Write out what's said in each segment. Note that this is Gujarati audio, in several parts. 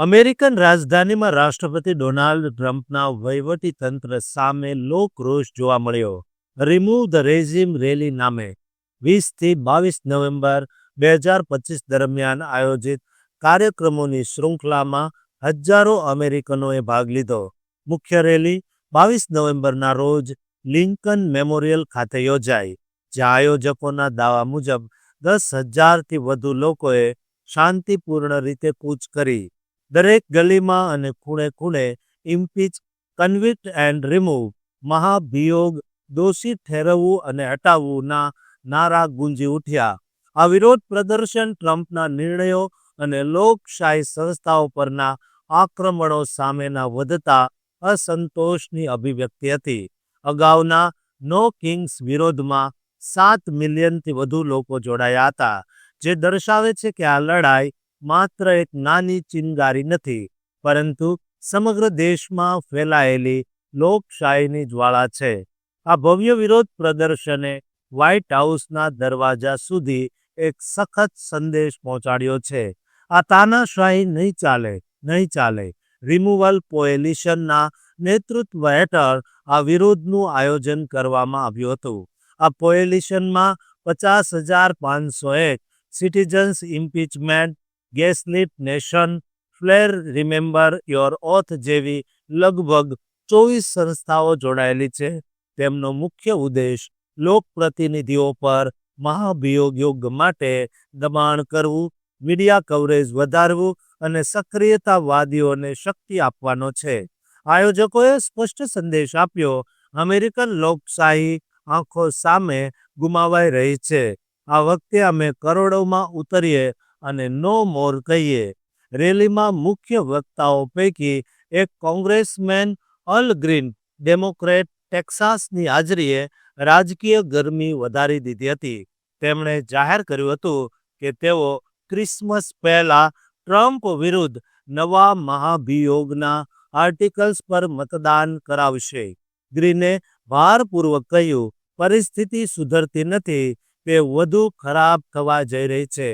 અમેરિકન રાજધાનીમાં રાષ્ટ્રપતિ ડોનાલ્ડ ટ્રમ્પના વહીવટી તંત્ર સામે લોકરોષ જોવા મળ્યો. રિમૂવ ધ રેઝિમ રેલી નામે વીસથી બાવીસ નવેમ્બર બે હજાર પચીસ દરમિયાન આયોજિત કાર્યક્રમોની શૃંખલામાં હજારો અમેરિકનોએ ભાગ લીધો. મુખ્ય રેલી બાવીસ નવેમ્બરના રોજ લિંકન મેમોરિયલ ખાતે યોજાઈ, જ્યાં આયોજકોના દાવા મુજબ દસ હજારથી વધુ લોકોએ શાંતિપૂર્ણ રીતે કૂચ કરી. દરેક ગલીમાં અને ખૂણે ખૂણે ઇમ્પીચ, કન્વિક્ટ એન્ડ રિમૂવ, મહાભિયોગ, દોષી ઠેરવવું અને હટાવવુંના નારા ગુંજી ઉઠ્યા. આ વિરોધ પ્રદર્શન ટ્રમ્પના નિર્ણયો અને લોકશાહી સંસ્થાઓ પરના આક્રમણો સામેના વધતા અસંતોષની અભિવ્યક્તિ હતી. અગાઉના નો કિંગ્સ વિરોધમાં સાત મિલિયનથી વધુ લોકો જોડાયા હતા, જે દર્શાવે છે કે આ લડાઈ માત્ર એક નાની ચિનગારી નથી, પરંતુ સમગ્ર દેશમાં ફેલાયેલી લોકશાહીની જ્વાળા છે. આ ભવ્ય વિરોધ પ્રદર્શને વ્હાઇટ હાઉસના દરવાજા સુધી એક સખત સંદેશ પહોંચાડ્યો છે. આ તાનાશાહી નહીં ચાલે નહીં ચાલે, રિમુવલ પોએલિશનના નેતૃત્વ હેઠળ આ વિરોધનું આયોજન કરવામાં આવ્યું હતું. આ પોએલિશનમાં પચાસ હજાર પાંચસો એક citizens impeachment gaslit nation, flare remember your oath જેવી લગભગ ચોવીસ સંસ્થાઓ જોડાયેલી છે. તેમનો મુખ્ય ઉદ્દેશ લોકપ્રતિનિધિઓ પર મહાભિયોગ યોગ માટે દબાણ કરવું, મીડિયા કવરેજ વધારવું અને સક્રિયતાવાદીઓને શક્તિ આપવાનો છે. આયોજકોએ સ્પષ્ટ સંદેશ આપ્યો, અમેરિકન લોકશાહી આંખો સામે ગુમાવાઈ રહી છે. આ વખતે અમે કરોડોમાં ઉતરીએ અને નો મોર કહીએ. રેલીમાં મુખ્ય વક્તાઓ પૈકી એક કોંગ્રેસમેન અલ ગ્રીન ડેમોક્રેટ ટેક્સાસની હાજરીએ રાજકીય ગરમી વધારી દીધી હતી. તેમણે જાહેર કર્યું હતું કે તેઓ ક્રિસમસ પહેલા ટ્રમ્પ વિરુદ્ધ નવા મહાભિયોગના આર્ટિકલ્સ પર મતદાન કરાવશે. ગ્રીને ભારપૂર્વક કહ્યું, પરિસ્થિતિ સુધરતી નથી, તે વધુ ખરાબ થવા જઈ રહી છે.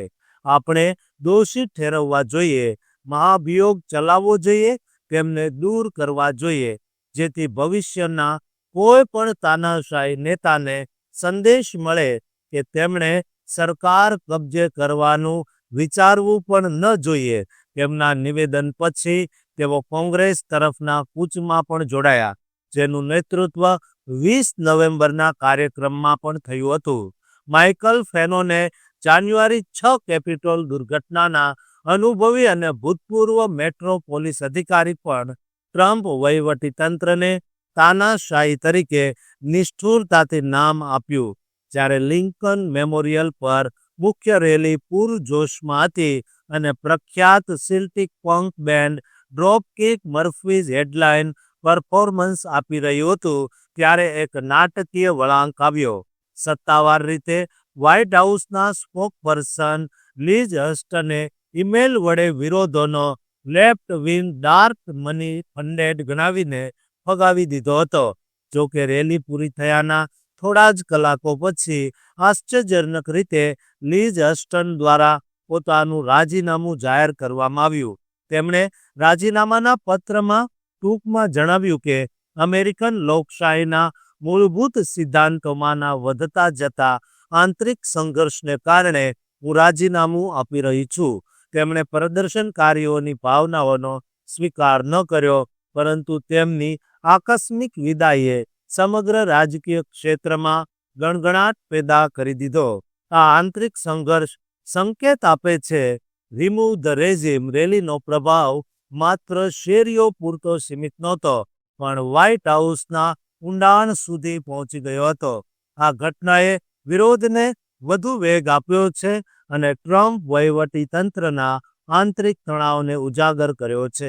આપણે દોષિત ઠેરવવા જોઈએ, મહાભિયોગ ચલાવવો જોઈએ, તેમને દૂર કરવા જોઈએ, જેથી ભવિષ્યના કોઈ પણ તાનાશાહી નેતાને સંદેશ મળે કે તેમણે સરકાર કબજે કરવાનું વિચારવું પણ ન જોઈએ. તેમના નિવેદન પછી તેઓ કોંગ્રેસ તરફના કૂચમાં પણ જોડાયા, જેનું નેતૃત્વ વીસ નવેમ્બરના કાર્યક્રમમાં પણ થયું હતું. માઇકલ ફેનોને જાન્યુઆરી છ કેપિટોલ દુર્ઘટનાના અનુભવી અને ભૂતપૂર્વ મેટ્રો પોલીસ અધિકારી પણ ટ્રમ્પ વહીવટી તંત્રને તાનાશાહી તરીકે નિષ્ઠુરતાથી નામ આપ્યું. જ્યારે લિંકન મેમોરિયલ પર મુખ્ય રેલી પૂરજોશમાં હતી અને પ્રખ્યાત Celtic punk band Dropkick Murphys headline performance આપી રહ્યું હતું, ત્યારે એક નાટકીય વળાંક આવ્યો. સત્તાવાર રીતે વ્હાઇટ હાઉસના સ્પોક પર્સન લીઝ હસ્ટને ઈમેલ વડે વિરોધોનો left wing dark money funded ગણાવીને ફગાવી દીધો હતો. જો કે રેલી પૂરી થયાના થોડા જ કલાકો પછી આશ્ચર્યજનક રીતે લીઝ હસ્ટન દ્વારા પોતાનું રાજીનામું જાહેર કરવામાં આવ્યું. તેમણે રાજીનામાના પત્રમાં ટૂંકમાં જણાવ્યું કે અમેરિકન લોકશાહીના મૂળભૂત સિદ્ધાંતોમાંના વધતા જતા આંતરિક સંઘર્ષને કારણે હું રાજીનામું આપી રહી છું. તેમણે પ્રદર્શનકારીઓની ભાવનાઓનો સ્વીકાર ન કર્યો, પરંતુ તેમની આકસ્મિક વિદાયે સમગ્ર રાજકીય ક્ષેત્રમાં ગણગણાટ પેદા કરી દીધો. આ આંતરિક સંઘર્ષ સંકેત આપે છે, રિમૂવ ધ રેઝિમ રેલીનો પ્રભાવ માત્ર શેરીઓ પૂરતો સીમિત નહોતો, પણ વ્હાઇટ હાઉસના ઊંડાણ સુધી પહોંચી ગયો હતો. આ ઘટનાએ વિરોધને વધુ વેગ આપ્યો છે અને ટ્રમ્પ વહીવટી તંત્રના આંતરિક તણાવને ઉજાગર કર્યો છે.